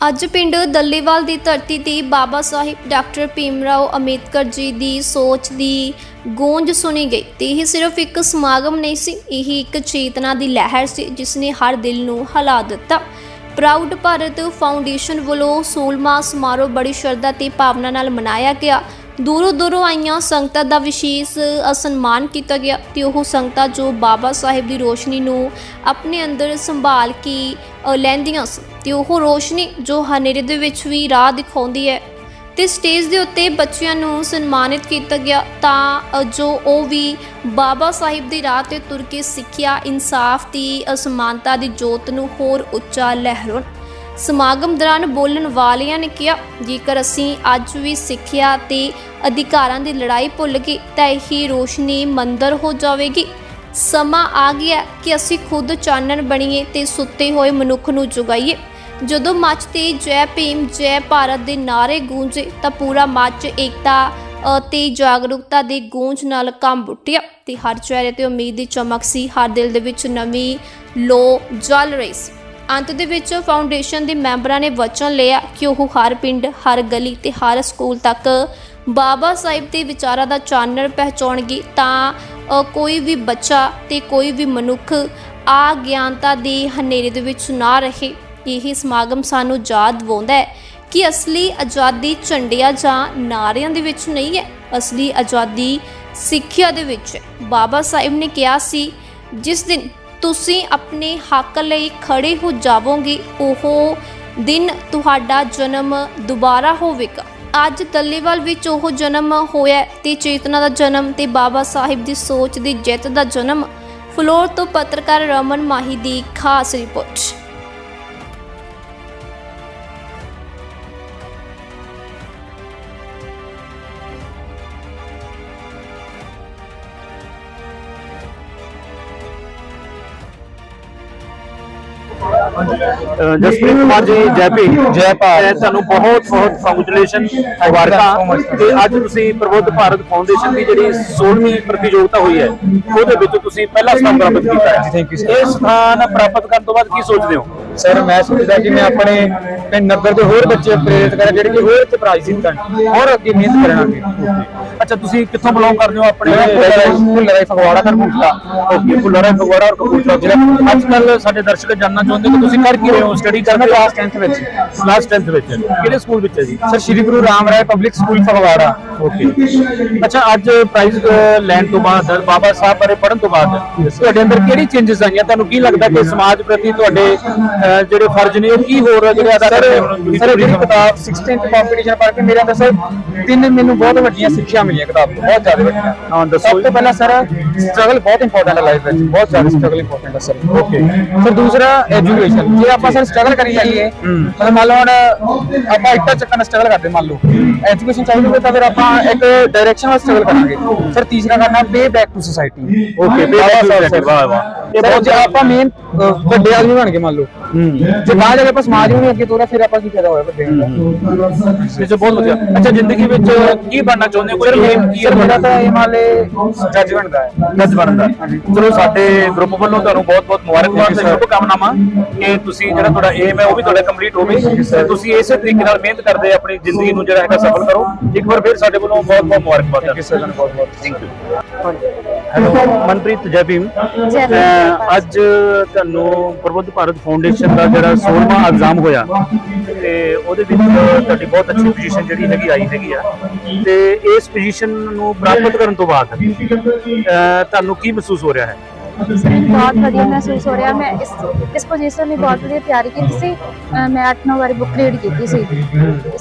ਅੱਜ ਪਿੰਡ ਦੱਲੇਵਾਲ ਦੀ ਧਰਤੀ ਤੇ ਬਾਬਾ ਸਾਹਿਬ ਡਾਕਟਰ ਭੀਮਰਾਓ ਅੰਬੇਦਕਰ ਜੀ ਦੀ ਸੋਚ ਦੀ ਗੂੰਜ ਸੁਣੀ ਗਈ ਤੇ ਇਹ ਸਿਰਫ ਇੱਕ ਸਮਾਗਮ ਨਹੀਂ ਸੀ, ਇਹ ਇੱਕ ਚੇਤਨਾ ਦੀ ਲਹਿਰ ਸੀ ਜਿਸ ਨੇ ਹਰ ਦਿਲ ਨੂੰ ਹਿਲਾ ਦਿੱਤਾ। ਪ੍ਰਾਊਡ ਭਾਰਤ ਫਾਊਂਡੇਸ਼ਨ ਵੱਲੋਂ ਸੋਲਮਾ ਸਮਾਰੋਹ ਬੜੀ ਸ਼ਰਧਾ ਤੇ ਭਾਵਨਾ ਨਾਲ ਮਨਾਇਆ ਗਿਆ। ਦੂਰੋਂ ਦੂਰੋਂ ਆਈਆਂ ਸੰਗਤਾਂ ਦਾ ਵਿਸ਼ੇਸ਼ ਅ, ਸਨਮਾਨ ਕੀਤਾ ਗਿਆ ਤੇ ਉਹ ਸੰਗਤਾਂ ਜੋ ਬਾਬਾ ਸਾਹਿਬ ਦੀ ਰੋਸ਼ਨੀ ਨੂੰ ਆਪਣੇ ਅੰਦਰ ਸੰਭਾਲ ਕੇ ਲੈਂਦੀਆਂ ਸਨ ਤੇ ਉਹ ਰੋਸ਼ਨੀ ਜੋ ਹਨੇਰੇ ਦੇ ਵਿੱਚ ਵੀ ਰਾਹ ਦਿਖਾਉਂਦੀ ਹੈ ਤੇ ਸਟੇਜ ਦੇ ਉੱਤੇ ਬੱਚਿਆਂ ਨੂੰ ਸਨਮਾਨਿਤ ਕੀਤਾ ਗਿਆ ਤਾਂ ਜੋ ਉਹ ਵੀ ਬਾਬਾ ਸਾਹਿਬ ਦੀ ਰਾਹ ਤੇ ਤੁਰ ਕੇ ਸਿੱਖਿਆ ਇਨਸਾਫ ਦੀ ਅਸਮਾਨਤਾ ਦੀ ਜੋਤ ਨੂੰ ਹੋਰ ਉੱਚਾ ਲਹਿਰਾਉਣ। ਸਮਾਗਮ ਦੌਰਾਨ ਬੋਲਣ ਵਾਲਿਆਂ ਨੇ ਕਿਹਾ, ਜੇਕਰ ਅਸੀਂ ਅੱਜ ਵੀ ਸਿੱਖਿਆ ਤੇ ਅਧਿਕਾਰਾਂ ਦੀ ਲੜਾਈ ਭੁੱਲ ਗਏ, ਤਾਂ ਇਹ ਰੋਸ਼ਨੀ ਮੰਦਰ ਹੋ ਜਾਵੇਗੀ। ਸਮਾਂ ਆ ਗਿਆ ਕਿ ਅਸੀਂ ਖੁਦ ਚਾਨਣ ਬਣੀਏ ਤੇ ਸੁੱਤੇ ਹੋਏ ਮਨੁੱਖ ਨੂੰ ਜੁਗਾਈਏ। ਜਦੋਂ ਮੱਚ ਤੇ ਜੈ ਭੀਮ, ਜੈ ਭਾਰਤ ਦੇ ਨਾਰੇ ਗੂੰਜੇ, ਤਾਂ ਪੂਰਾ ਮੱਚ ਏਕਤਾ ਅਤੇ ਜਾਗਰੂਕਤਾ ਦੀ ਗੂੰਜ ਨਾਲ ਕੰਬ ਉੱਠਿਆ ਤੇ ਹਰ ਚਿਹਰੇ ਤੇ ਉਮੀਦ ਦੀ ਚਮਕ ਸੀ। ਹਰ ਦਿਲ ਦੇ ਵਿੱਚ ਨਵੀਂ ਲੋ ਜਲ ਰਹੀ ਸੀ। ਅੰਤ ਦੇ ਵਿੱਚ ਫਾਊਂਡੇਸ਼ਨ ਦੇ ਮੈਂਬਰਾਂ ਨੇ ਵਚਨ ਲਿਆ ਕਿ ਉਹ ਹਰ ਪਿੰਡ, ਹਰ ਗਲੀ ਤੇ ਹਰ ਸਕੂਲ ਤੱਕ ਬਾਬਾ ਸਾਹਿਬ ਦੇ ਵਿਚਾਰਾਂ ਦਾ ਚਾਨਣ ਪਹੁੰਚਾਉਣਗੇ ਤਾਂ ਕੋਈ ਵੀ ਬੱਚਾ ਤੇ ਕੋਈ ਵੀ ਮਨੁੱਖ ਆ ਗਿਆਨਤਾ ਦੇ ਹਨੇਰੇ ਦੇ ਵਿੱਚ ਨਾ ਰਹੇ। ਇਹ ਸਮਾਗਮ ਸਾਨੂੰ ਯਾਦ ਦਿਵਾਉਂਦਾ ਹੈ ਕਿ ਅਸਲੀ ਆਜ਼ਾਦੀ ਝੰਡਿਆਂ ਜਾਂ ਨਾਰਿਆਂ ਦੇ ਵਿੱਚ ਨਹੀਂ ਹੈ, ਅਸਲੀ ਆਜ਼ਾਦੀ ਸਿੱਖਿਆ ਦੇ ਵਿੱਚ ਹੈ। ਬਾਬਾ ਸਾਹਿਬ ਨੇ ਕਿਹਾ ਸੀ, ਜਿਸ ਦਿਨ ਤੁਸੀਂ ਆਪਣੇ ਹੱਕ ਲਈ ਖੜੇ ਹੋ ਜਾਵੋਗੇ, ਉਹ ਦਿਨ ਤੁਹਾਡਾ ਜਨਮ ਦੁਬਾਰਾ ਹੋਵੇਗਾ। ਅੱਜ ਦੱਲੇਵਾਲ ਵਿੱਚ ਉਹ ਜਨਮ ਹੋਇਆ ਤੇ ਚੇਤਨਾ ਦਾ ਜਨਮ ਤੇ ਬਾਬਾ ਸਾਹਿਬ ਦੀ ਸੋਚ ਦੀ ਜਿੱਤ ਦਾ ਜਨਮ। ਫਲੋਰ ਤੋਂ ਪੱਤਰਕਾਰ ਰਮਨ ਮਾਹੀ ਦੀ ਖਾਸ ਰਿਪੋਰਟ। ਜਸਪ੍ਰੀਤ ਕੁਮਾਰ ਜੀ ਜੈ ਭੀ ਜੈ ਭਾਰਤ। ਤੁਹਾਨੂੰ ਬਹੁਤ ਬਹੁਤ ਕੰਗ੍ਰੈਚੁਲੇਸ਼ਨ ਮੁਬਾਰਕਾਂ। ਤੇ ਅੱਜ ਤੁਸੀਂ ਪ੍ਰਬੁੱਧ ਭਾਰਤ ਫਾਊਂਡੇਸ਼ਨ ਦੀ ਜਿਹੜੀ 16ਵੀਂ ਪ੍ਰਤੀਯੋਗਤਾ ਹੋਈ ਹੈ ਉਹਦੇ ਵਿੱਚ ਤੁਸੀਂ ਪਹਿਲਾ ਸਥਾਨ ਪ੍ਰਾਪਤ ਕੀਤਾ ਹੈ. ਇਹ ਸਥਾਨ ਪ੍ਰਾਪਤ ਕਰਨ ਤੋਂ ਬਾਅਦ ਕੀ ਸੋਚਦੇ ਹੋ? ਸਰ ਮੈਂ ਸੋਚਦਾ ਕਿ ਮੈਂ ਆਪਣੇ ਪਿੰਡ ਨਗਰ ਦੇ ਹੋਰ ਬੱਚੇ ਪ੍ਰੇਰਿਤ ਕਰਾਂ ਜਿਹੜੇ ਕਿ ਹੋਰ ਪ੍ਰਾਈਜ਼ ਜਿੱਤਣ। ਹੋਰ ਅੱਗੇ ਮਿਹਨਤ ਕਰਨਗੇ ਅੱਛਾ ਤੁਸੀਂ ਕਿੱਥੋਂ ਬਿਲੋਂਗ ਕਰਦੇ ਹੋ ਆਪਣੇ? ਭੁੱਲਰ ਫਗਵਾੜਾ ਕਰਪੂਰਥਲਾ ਓਕੇ ਫੁੱਲਰਾ ਫਗਵਾੜਾ ਔਰ ਕਪੂਰਥਲਾ ਜ਼ਿਲ੍ਹਾ। ਅੱਜ ਕੱਲ ਸਾਡੇ ਦਰਸ਼ਕ ਜਾਨਣਾ ਚਾਹੁੰਦੇ ਕਿ ਤੁਸੀਂ ਕਰ ਕੀ ਰਹੇ ਹੋ ਸਟੱਡੀ ਸਰ ਹੋ। ਕਲਾਸ 10th ਵਿੱਚ। ਕਲਾਸ 10th ਵਿੱਚ। ਕਿਹੜੇ ਸਕੂਲ ਵਿੱਚ ਹੈ ਜੀ? Sir Shri Guru Ram Rai public school Phagwara. Okay ਅੱਛਾ ਅੱਜ ਪ੍ਰਾਈਜ਼ ਲੈਣ ਤੋਂ ਬਾਅਦ ਬਾਬਾ ਸਾਹਿਬ ਬਾਰੇ ਪੜਨ ਤੋਂ ਬਾਅਦ ਤੁਹਾਡੇ ਅੰਦਰ ਕਿਹੜੀ ਚੇਂਜਸ ਆਈਆਂ? ਤੁਹਾਨੂੰ ਕੀ ਲੱਗਦਾ ਕਿ ਸਮਾਜ ਪ੍ਰਤੀ ਤੁਹਾਡੇ ਜਿਹੜੇ ਫਰਜ਼ ਨੇ ਉਹ ਕੀ ਹੋਰ ਜਿਹੜੇ ਅਦਾ ਸਰ ਹੋ ਸਰ ਜਿਹੜੀ ਕਿਤਾਬ 16th ਕੰਪੀਟੀਸ਼ਨ ਪੜ੍ਹ ਕੇ ਮੇਰੇ ਅੰਦਰ ਸਰ ਤਿੰਨ ਮੈਨੂੰ ਬਹੁਤ ਵੱਡੀਆਂ ਸਿੱਖਿਆ ਮਿਲੀਆਂ ਕਿਤਾਬ ਤੋਂ ਬਹੁਤ ਜ਼ਿਆਦਾ ਵੱਡੀਆਂ। ਹਾਂ ਦੱਸੋ ਸਭ ਤੋਂ ਪਹਿਲਾਂ ਸਰ ਸਟਰਗਲ ਬਹੁਤ ਇੰਪੋਰਟੈਂਟ ਹੈ ਲਾਈਫ ਵਿੱਚ ਬਹੁਤ ਜ਼ਿਆਦਾ ਸਟਰਗਲ ਇੰਪੋਰਟੈਂਟ ਹੈ ਸਰ। ਓਕੇ ਫਿਰ ਦੂਸਰਾ ਐਜੂਕੇਸ਼ਨ ਜੇ ਆਪਾਂ ਸਰ ਸਟਰਗਲ ਕਰੀ ਜਾਈਏ ਮਤਲਬ ਮੰਨ ਲਓ ਹੁਣ ਆਪਾਂ ਇੱਟਾਂ ਚੱਕਣ ਦਾ ਸਟਰਗਲ ਕਰਦੇ ਮੰਨ ਲਓ। ਐਜੂਕੇਸ਼ਨ ਚਾਹੀਦੀ ਹੋਵੇ ਤਾਂ ਫਿਰ ਆਪਾਂ ਇੱਕ ਡਾਇਰੈਕਸ਼ਨ ਨਾਲ ਸਟਰਗਲ ਕਰਾਂਗੇ। ਸਰ ਤੀਸਰਾ ਕਰਨਾ pay back to society okay ਵਾਹ ਵਾਹ। ਇਹ ਬਹੁਤ ਜੇ ਆਪਾਂ ਮੇਨ ਵੱਡੇ ਆਦਮੀ ਬਣ ਕੇ ਮੰਨ ਲਓ। ਜੇ ਬਾਹਰ ਜਾ ਕੇ ਆਪਾਂ ਸਮਾਜ ਨੂੰ ਵੀ ਅੱਗੇ ਤੋਰਾ ਫਿਰ ਆਪਾਂ ਕੀ ਫਾਇਦਾ ਹੋਇਆ ਵੱਡੇ ਇਹ ਤਾਂ ਬਹੁਤ ਵਧੀਆ। ਅੱਛਾ ਜ਼ਿੰਦਗੀ ਵਿੱਚ ਕੀ ਬਣਨਾ ਚਾਹੁੰਦੇ ਹੋ? ਕੋਈ aim ਕੀ ਹੈ? ਮੇਰਾ ਤਾਂ ਇਹ ਮੰਨ ਲੈ ਜੱਜ ਬਣਦਾ ਹੈ। ਜੱਜ ਬਣਨ ਦਾ ਚਲੋ ਸਾਡੇ ਗਰੁੱਪ ਵੱਲੋਂ ਤੁਹਾਨੂੰ ਬਹੁਤ ਬਹੁਤ ਮੁਬਾਰਕਬਾਦ ਤੇ ਸ਼ੁਭਕਾਮਨਾਵਾਂ ਕਿ ਤੁਸੀਂ ਜਿਹੜਾ ਤੁਹਾਡਾ ਏਮ ਹੈ ਉਹ ਵੀ ਤੁਹਾਡਾ ਕੰਪਲੀਟ ਹੋਵੇ ਤੇ ਤੁਸੀਂ ਇਸੇ ਤਰੀਕੇ ਨਾਲ ਮਿਹਨਤ ਕਰਦੇ ਆਪਣੀ ਜ਼ਿੰਦਗੀ ਨੂੰ ਜਿਹੜਾ ਹੈਗਾ ਸਫਲ ਕਰੋ। ਇੱਕ ਵਾਰ ਫਿਰ ਸਾਡੇ ਵੱਲੋਂ ਬਹੁਤ ਬਹੁਤ ਮੁਬਾਰਕਬਾਦ। ਥੈਂਕ ਯੂ ਸਰ ਬਹੁਤ ਬਹੁਤ ਥੈਂਕ ਯੂ ਹੈਲੋ ਮਨਪ੍ਰੀਤ ਜੈ ਭੀਮ ਜੈ ਭੀਮ। ਅਹ ਅੱਜ ਤੁਹਾਨੂੰ ਪ੍ਰਬੁੱਧ ਭਾਰਤ ਫਾਊਂਡੇਸ਼ਨ ਦਾ ਜਿਹੜਾ 16ਵਾਂ ਐਗਜ਼ਾਮ ਹੋਇਆ ਤੇ ਉਹਦੇ ਵਿੱਚ ਤੁਹਾਡੀ ਬਹੁਤ ਅੱਛੀ ਪੋਜੀਸ਼ਨ ਜਿਹੜੀ ਹੈਗੀ ਆਈ ਹੈਗੀ ਆ। ਤੇ ਇਸ ਪੋਜੀਸ਼ਨ ਨੂੰ ਪ੍ਰਾਪਤ ਕਰਨ ਤੋਂ ਬਾਅਦ ਅਹ ਤੁਹਾਨੂੰ ਕੀ ਮਹਿਸੂਸ ਹੋ ਰਿਹਾ ਹੈ? ਬਹੁਤ ਵਧੀਆ ਮਹਿਸੂਸ ਹੋ ਰਿਹਾ। ਮੈਂ ਇਸ ਇਸ ਪੋਜੀਸ਼ਨ ਲਈ ਬਹੁਤ ਵਧੀਆ ਤਿਆਰੀ ਕੀਤੀ ਸੀ। ਮੈਂ 8-9 ਵਾਰੀ ਬੁੱਕ ਰੀਡ ਕੀਤੀ ਸੀ।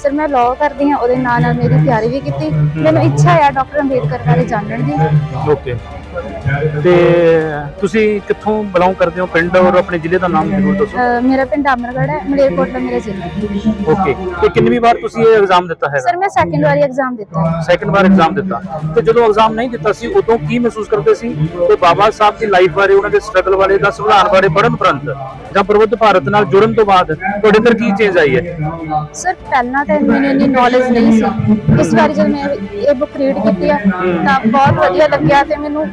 ਸਰ ਮੈਂ ਲਾਅ ਕਰਦੀ ਹਾਂ ਉਹਦੇ ਨਾਲ ਨਾਲ ਮੇਰੀ ਤਿਆਰੀ ਵੀ ਕੀਤੀ। ਮੈਨੂੰ ਇੱਛਾ ਹੈ ਡਾਕਟਰ ਅੰਬੇਦਕਰ ਬਾਰੇ ਜਾਣਨ ਦੀ। ਓਕੇ ਤੇ ਤੁਸੀਂ ਕਿੱਥੋਂ ਬਿਲੋਂਗ ਕਰਦੇ ਹੋ? ਪਿੰਡ ਔਰ ਆਪਣੇ ਜ਼ਿਲ੍ਹੇ ਦਾ ਨਾਮ ਜ਼ਰੂਰ ਦੱਸੋ। ਮੇਰਾ ਪਿੰਡ ਅਮਰਗੜ੍ਹ ਹੈ ਮਲੇਰਕੋਟਲਾ ਮੇਰਾ ਜ਼ਿਲ੍ਹਾ ਹੈ। ਓਕੇ ਤੇ ਕਿੰਨੀ ਵਾਰ ਤੁਸੀਂ ਇਹ ਐਗਜ਼ਾਮ ਦਿੱਤਾ ਹੈਗਾ? ਸਰ ਮੈਂ ਸੈਕੰਡ ਵਾਰੀ ਐਗਜ਼ਾਮ ਦਿੱਤਾ ਹੈ। ਸੈਕੰਡ ਵਾਰ ਐਗਜ਼ਾਮ ਦਿੱਤਾ। ਤੇ ਜਦੋਂ ਐਗਜ਼ਾਮ ਨਹੀਂ ਦਿੱਤਾ ਸੀ ਉਦੋਂ ਕੀ ਮਹਿਸੂਸ ਕਰਦੇ ਸੀ? ਤੇ ਬਾਬਾ ਸਾਹਿਬ ਦੀ ਲਾਈਫ ਬਾਰੇ ਉਹਨਾਂ ਦੇ ਸਟਰਗਲ ਬਾਰੇ ਦਾ ਸੰਵਿਧਾਨ ਬਾਰੇ ਪੜ੍ਹਨ ਉਪਰੰਤ ਜਾਂ ਪ੍ਰਬੁੱਧ ਭਾਰਤ ਨਾਲ ਜੁੜਨ ਤੋਂ ਬਾਅਦ ਤੁਹਾਡੇ ਅੰਦਰ ਕੀ ਚੇਂਜ ਆਈ ਹੈ? ਸਰ ਪਹਿਲਾਂ ਤਾਂ ਮੈਨੂੰ ਇੰਨੀ ਨੌਲੇਜ ਨਹੀਂ ਸੀ। ਇਸ ਵਾਰੀ ਜਦ ਮੈਂ ਇਹ ਬੁੱਕ ਰੀਡ ਕੀਤੀ ਆ, ਤਾਂ ਬਹੁਤ ਵਧੀਆ ਲੱਗਿਆ ਤੇ ਮੈਨੂੰ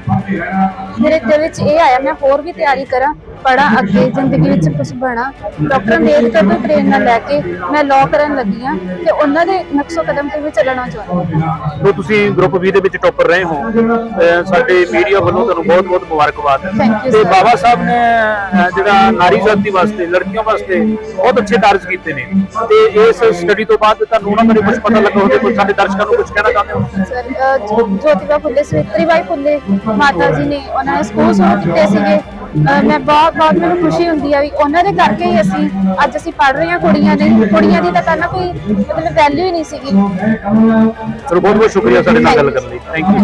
ਮੇਰੇ ਦਿਲ ਵਿੱਚ ਇਹ ਆਇਆ, ਮੈਂ ਹੋਰ ਵੀ ਤਿਆਰੀ ਕਰਾਂ। ਪੜਾਂ ਅੱਗੇ ਜ਼ਿੰਦਗੀ ਵਿੱਚ ਕੁਝ ਬਣਾ। ਡਾਕਟਰ ਅੰਬੇਦਕਰ ਤੋਂ ਪ੍ਰੇਰਨਾ ਲੈ ਕੇ ਮੈਂ ਲਾਅ ਕਰਨ ਲੱਗੀ ਹਾਂ ਤੇ ਉਹਨਾਂ ਦੇ ਨਕਸ਼ੋ ਕਦਮ ਤੇ ਵੀ ਚੱਲਣਾ ਚਾਹੁੰਦੀ ਹਾਂ। ਜੋ ਤੁਸੀਂ ਗਰੁੱਪ B ਦੇ ਵਿੱਚ ਟੌਪਰ ਰਹੇ ਹੋ ਅਹ ਸਾਡੇ ਮੀਡੀਆ ਵੱਲੋਂ ਤੁਹਾਨੂੰ ਬਹੁਤ-ਬਹੁਤ ਮੁਬਾਰਕਬਾਦ। Thank you, ਤੇ sir. ਬਾਬਾ ਸਾਹਿਬ ਨੇ ਅਹ, ਜਿਹੜਾ ਨਾਰੀ ਜਾਤੀ ਵਾਸਤੇ ਲੜਕੀਆਂ ਵਾਸਤੇ ਬਹੁਤ ਅੱਛੇ ਕਾਰਜ ਕੀਤੇ ਨੇ। ਤੇ ਇਸ ਸਟੱਡੀ ਤੋਂ ਬਾਅਦ ਤੁਹਾਨੂੰ ਉਹਨਾਂ ਬਾਰੇ ਕੁਝ ਪਤਾ ਲੱਗਾ ਹੋਵੇ ਕੋਈ ਸਾਡੇ ਦਰਸ਼ਕਾਂ ਨੂੰ ਕੁਝ ਕਹਿਣਾ ਚਾਹੁੰਦੇ ਹੋ? ਸਰ ਅਹ, ਜੋ- ਜੋਤੀਬਾ ਫੁੱਲੇ ਸਵਿਤਰੀ ਬਾਈ ਫੁੱਲੇ ਮਾਤਾ ਜੀ ਨੇ ਉਹਨਾਂ ਨੇ ਸਕੂਲ ਸ਼ੁਰੂ ਕੀਤੇ ਸੀਗੇ। ਮੈਂ ਬਹੁਤ ਬਹੁਤ ਮੈਨੂੰ ਖੁਸ਼ੀ ਹੁੰਦੀ ਆ ਵੀ ਉਹਨਾਂ ਦੇ ਕਰਕੇ ਹੀ ਅਸੀਂ ਅੱਜ ਅਸੀਂ ਪੜ ਰਹੇ ਹਾਂ ਕੁੜੀਆਂ ਦੇ। ਕੁੜੀਆਂ ਦੀ ਤਾਂ ਪਹਿਲਾਂ ਕੋਈ ਮਤਲਬ ਵੈਲਿਊ ਹੀ ਨਹੀਂ ਸੀਗੀ। ਚਲੋ ਬਹੁਤ-ਬਹੁਤ ਸ਼ੁਕਰੀਆ ਸਾਡੇ ਨਾਲ ਗੱਲ ਕਰਨ ਲਈ। ਥੈਂਕ ਯੂ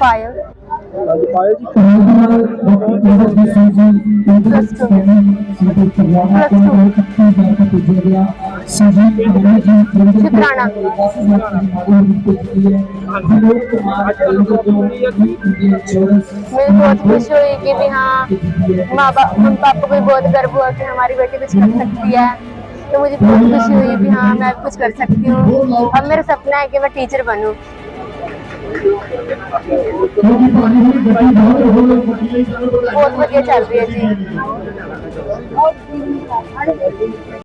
ਪਾਇਲ ਸ਼ੁਕਰਾਨਾ मैं बहुत खुश हुई कि भी हाँ माँ बाप हम पापा को भी बहुत गर्व हुआ कि हमारी बेटी कुछ कर सकती है तो मुझे बहुत खुशी हुई कि हाँ मैं कुछ कर सकती हूँ। अब मेरा सपना है कि मैं टीचर बनूँ। ਕਿਉਂਕਿ ਭਾਜੀ ਹੁਣ ਗੱਡੀ ਬਹੁਤ ਹੋ ਗਈ ਗੱਡੀ ਲਈ ਸਾਨੂੰ ਵਧਾਈ ਬਹੁਤ ਵਧੀਆ ਚੱਲ ਰਹੀ ਹੈ ਜੀ।